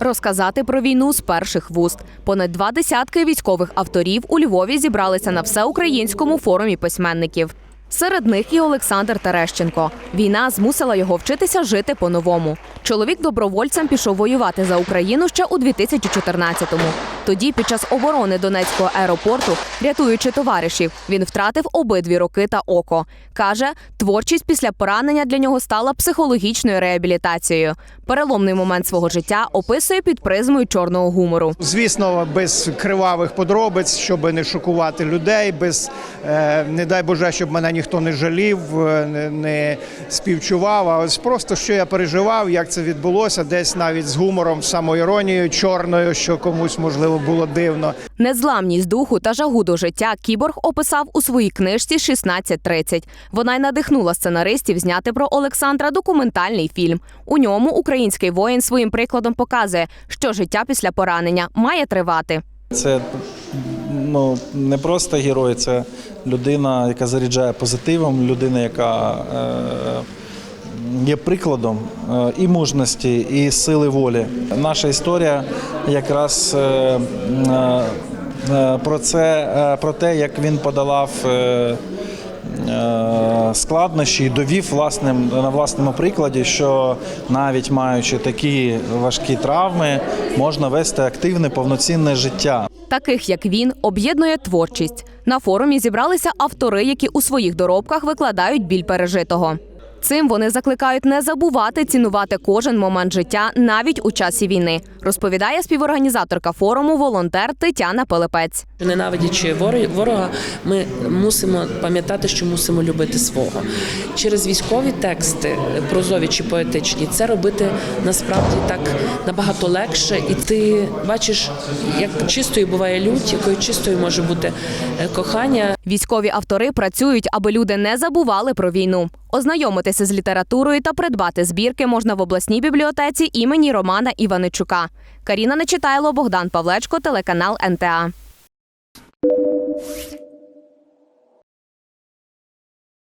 Розказати про війну з перших вуст. Понад два десятки військових авторів у Львові зібралися на всеукраїнському форумі письменників. Серед них і Олександр Терещенко. Війна змусила його вчитися жити по-новому. Чоловік добровольцем пішов воювати за Україну ще у 2014-му. Тоді, під час оборони Донецького аеропорту, рятуючи товаришів, він втратив обидві руки та око. Каже, творчість після поранення для нього стала психологічною реабілітацією. Переломний момент свого життя описує під призмою чорного гумору. Звісно, без кривавих подробиць, щоб не шокувати людей, без е, не дай Боже, щоб мене ніхто не жалів, е, не, не співчував. А ось просто що я переживав, як це відбулося, десь навіть з гумором, самоіронією чорною, що комусь можливо було дивно. Незламність духу та жагу до життя Кіборг описав у своїй книжці «16.30». Вона й надихнула сценаристів зняти про Олександра документальний фільм. У ньому український воїн своїм прикладом показує, що життя після поранення має тривати. Це ну, не просто герой, це людина, яка заряджає позитивом, людина, яка е, є прикладом е, і мужності, і сили волі. Наша історія якраз е, е, про це, про те, як він подолав. Складнощі і довів власним на власному прикладі, що навіть маючи такі важкі травми, можна вести активне повноцінне життя. Таких як він об'єднує творчість. На форумі зібралися автори, які у своїх доробках викладають біль пережитого. Цим вони закликають не забувати цінувати кожен момент життя навіть у часі війни, розповідає співорганізаторка форуму волонтер Тетяна Пилипець. Ненавидячи вор- ворога, ми мусимо пам'ятати, що мусимо любити свого. Через військові тексти, прозові чи поетичні, це робити насправді так набагато легше, і ти бачиш, як чистою буває лють, якою чистою може бути е, кохання, Військові автори працюють, аби люди не забували про війну. Ознайомитися з літературою та придбати збірки можна в обласній бібліотеці імені Романа Іваничука. Каріна Нечитайло, Богдан Павлечко, телеканал НТА.